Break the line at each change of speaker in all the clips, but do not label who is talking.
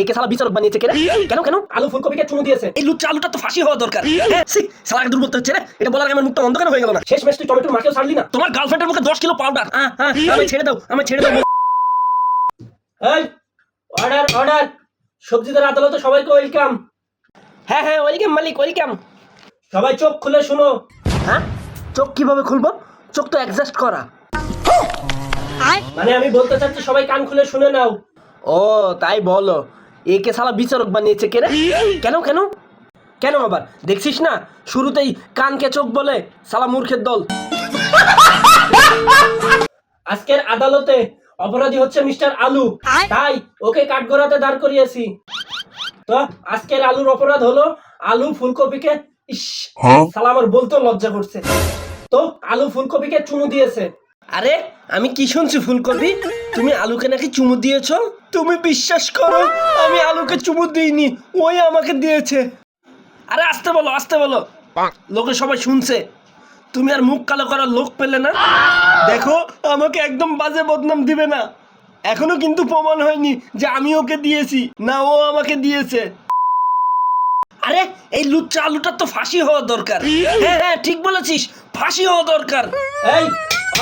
একে সালা বিচারক বানিয়েছে কেন কেন কেন? আলু ফুলকপিকে চুমু দিয়েছে। এই লুচ্চা আলুটা তো ফাঁসি হওয়া দরকার। হ্যাঁ দুর্বল হচ্ছে রে। এটা বলার আমার মুখটা অন্ধকার হয়ে গেল না। শেষ মেশ তুই টমেটোর মাকেও ছাড়লি না। তোমার গার্লফ্রেন্ডের মুখে দশ কিলো পাউডার আমি ছেড়ে দাও আমি ছেড়ে দাও। এই অর্ডার অর্ডার সবজিদার আদালতে সবাইকে ওয়েলকাম হ্যাঁ হ্যাঁ ওয়েলকাম মালিক ওয়েলকাম সবাই চোখ খুলে শুনো। হ্যাঁ? চোখ কীভাবে খুলবো? চোখ তো অ্যাডজাস্ট করা। মানে আমি বলতে চাচ্ছি সবাই কান খুলে শুনে নাও। ও তাই বলো। একে সালা বিচারক বানিয়েছে কে রে? কেন কেন? কেন আবার? দেখছিস না? শুরুতেই কানকে চোখ বলে সালা মূর্খের দল। আজকের আদালতে অপরাধী হচ্ছে মিস্টার আলু। তাই ওকে কাঠগড়াতে দাঁড় করিয়েছি। তো আজকের আলুর অপরাধ হলো আলু ফুলকপিকে ইস সালা আমার বলতেও লজ্জা করছে। তো আলু ফুলকপিকে চুমু দিয়েছে। আরে, আমি কি শুনছি ফুলকপি? তুমি আলুকে নাকি চুমু দিয়েছ? তুমি বিশ্বাস করো, আমি আলুকে চুমু দিইনি, ওই আমাকে দিয়েছে। আরে, আসতে বলো আসতে বলো। লোকে সবাই শুনছে। তুমি আর মুখ কালো করার লোক পেলে না? দেখো, আমাকে একদম বাজে বদনাম দিবে না। এখনও কিন্তু প্রমাণ হয়নি যে আমি ওকে দিয়েছি, না ও আমাকে দিয়েছে। আরে, এই লুচ্চা আলুটার তো ফাঁসি হওয়া দরকার। হ্যাঁ হ্যাঁ ঠিক বলেছিস, ফাঁসি হওয়া দরকার। এই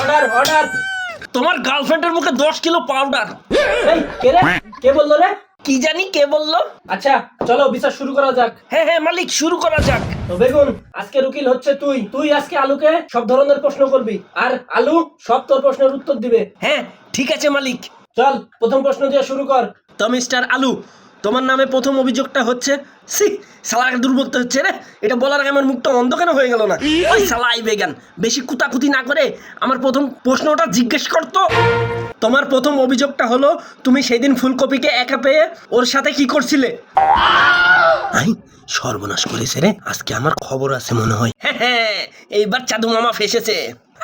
অর্ডার অর্ডার তোমার গার্লফ্রেন্ডের মুখে দশ কিলো পাউডার এই কে রে? কে বলল রে? কি জানি কে বলল? আচ্ছা চলো বিচার শুরু করা যাক। হ্যাঁ হ্যাঁ মালিক শুরু করা যাক। তো বেগুন আজকে উকিল হচ্ছে তুই। তুই আজকে আলুকে সব ধরনের প্রশ্ন করবি। আর আলু সব তোর প্রশ্নের উত্তর দিবে। হ্যাঁ ঠিক আছে মালিক। চল প্রথম প্রশ্ন দিয়ে শুরু কর। তো মিস্টার আলু তোমার নামে প্রথম অভিযোগটা হচ্ছে সি সালাকে দুর্বলতা হচ্ছে রে। এটা বলার আগে আমার মুখটা অন্ধকার হয়ে গেল না? ওই সালাই বেগান, বেশি কুতাকুতি না করে আমার প্রথম প্রশ্নটা জিজ্ঞেস করতো। তোমার প্রথম অভিযোগটা হলো, তুমি সেদিন ফুলকপিকে একা পেয়ে ওর সাথে কি করছিলে? আই, সর্বনাশ করেছে রে। আজকে আমার খবর আছে মনে হয়। হ্যাঁ এইবার চাদু মামা ফেসেছে।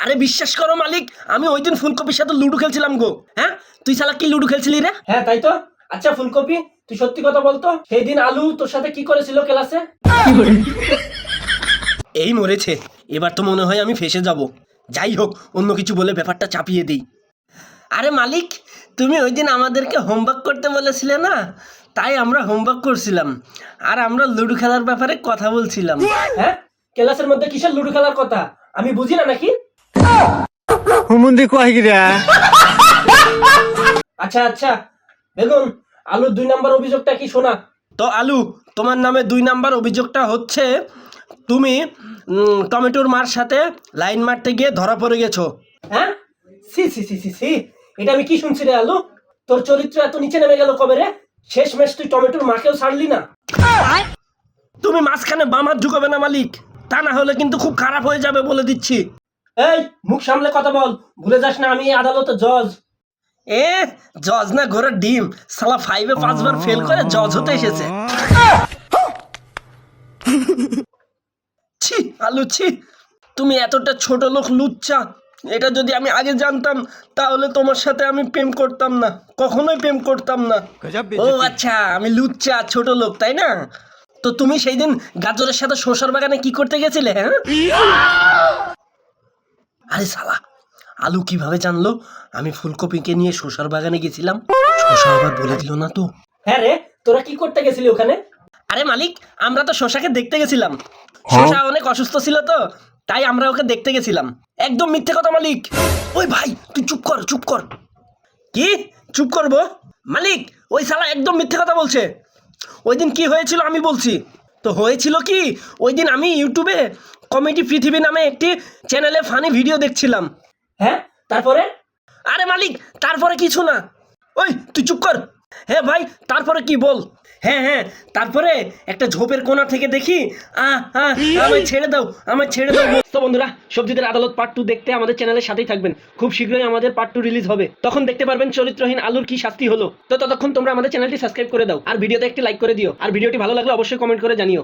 আরে বিশ্বাস করো মালিক, আমি ওই দিন ফুলকপির সাথে লুডো খেলছিলাম গো। হ্যাঁ তুই সালা কি লুডো খেলছিলি রে? হ্যাঁ তাই তো। আচ্ছা ফুলকপি? তুই সত্যি কথা বলতো? সেই দিন আলু তোর সাথে কি করেছিল ক্লাসে? এই মরেছে। এবার তো মনে হয় আমি ফেসে যাব। যাই হোক অন্য কিছু বলে ব্যাপারটা চাপিয়ে দিই। আরে মালিক তুমি ওই দিন আমাদেরকে হোমওয়ার্ক করতে বলেছিলে না? তাই আমরা হোমওয়ার্ক করছিলাম। আর আমরা লুডো খেলার ব্যাপারে কথা বলছিলাম। হ্যাঁ? ক্লাসের মধ্যে কিসের লুডো খেলার কথা? আমি বুঝি না নাকি?
হুমুন্দি কয় গিরা
আচ্ছা আচ্ছা। বেগুন আলুর দুই নাম্বার অভিযোগটা কি শোনা? তো আলু তোমার নামে দুই নাম্বার অভিযোগটা হচ্ছে তুমি টমেটোর মার সাথে লাইন মারতে গিয়ে ধরা পড়ে গেছো। হ্যাঁ? সি সি সি সি সি এটা আমি কি শুনছি রে আলু? তোর চরিত্র এত নিচে নেমে গেল কবে রে? শেষ ম্যাচ তুই টমেটোর মাকেও ছাড়লি না। তুমি মাঝখানে বাম হাত ঢুকাবে না মালিক তা না হলে কিন্তু খুব খারাপ হয়ে যাবে বলে দিচ্ছি। এই মুখ সামলে কথা বল ভুলে যাস না আমি আদালতে জজ। এ জজ না ঘোড়ার ডিম? সালা ফাইভে পাঁচবার ফেল করে জজ হতে এসেছে। ছি আলু ছি। তুমি এতটা ছোট লোক লুচ্চা। এটা যদি আমি আগে জানতাম তাহলে তোমার সাথে আমি প্রেম করতাম না। কখনোই প্রেম করতাম না। ও আচ্ছা আমি লুচ্চা ছোট লোক তাই না? তো তুমি সেই দিন গাজরের সাথে শসার বাগানে কি করতে গেছিলে হ্যাঁ? আরে সালা আলু কীভাবে জানলো? আমি ফুলকপিকে নিয়ে শসার বাগানে গেছিলাম। শসা আবার বলে দিল না তো। হ্যাঁ রে তোরা কি করতে গেছিলি ওখানে? আরে মালিক আমরা তো শসাকে দেখতে গেছিলাম। শসা অনেক অসুস্থ ছিল তো তাই আমরা ওকে দেখতে গেছিলাম। একদম মিথ্যে কথা মালিক। ওই ভাই তুই চুপ কর চুপ কর। কি? চুপ করব? মালিক ওই শালা একদম মিথ্যে কথা বলছে। ওই দিন কি হয়েছিল আমি বলছি। তো হয়েছিল কি? ওই দিন আমি ইউটিউবে কমেডি পৃথিবী নামে একটি চ্যানেলে ফানি ভিডিও দেখছিলাম। হ্যাঁ? তারপরে? আরে মালিক, তারপরে কিছু না। ওই, তুই চুপ কর। হ্যাঁ ভাই, তারপরে কি বল? হ্যাঁ হ্যাঁ তারপরে একটা ঝোপের কোণা থেকে দেখি। আমায় ছেড়ে দাও, আমায় ছেড়ে দাও। তো বন্ধুরা, সবজিদের আদালত পার্ট টু দেখতে আমাদের চ্যানেলের সাথেই থাকবেন। খুব শীঘ্রই আমাদের পার্ট টু রিলিজ হবে। তখন দেখতে পারবেন চরিত্রহীন আলুর কি শাস্তি হলো। তো ততক্ষণ তোমরা আমাদের চ্যানেলটি সাবস্ক্রাইব করে দাও। আর ভিডিওতে একটি লাইক করে দিও। আর ভিডিওটি ভালো লাগলে অবশ্যই কমেন্ট করে জানিও।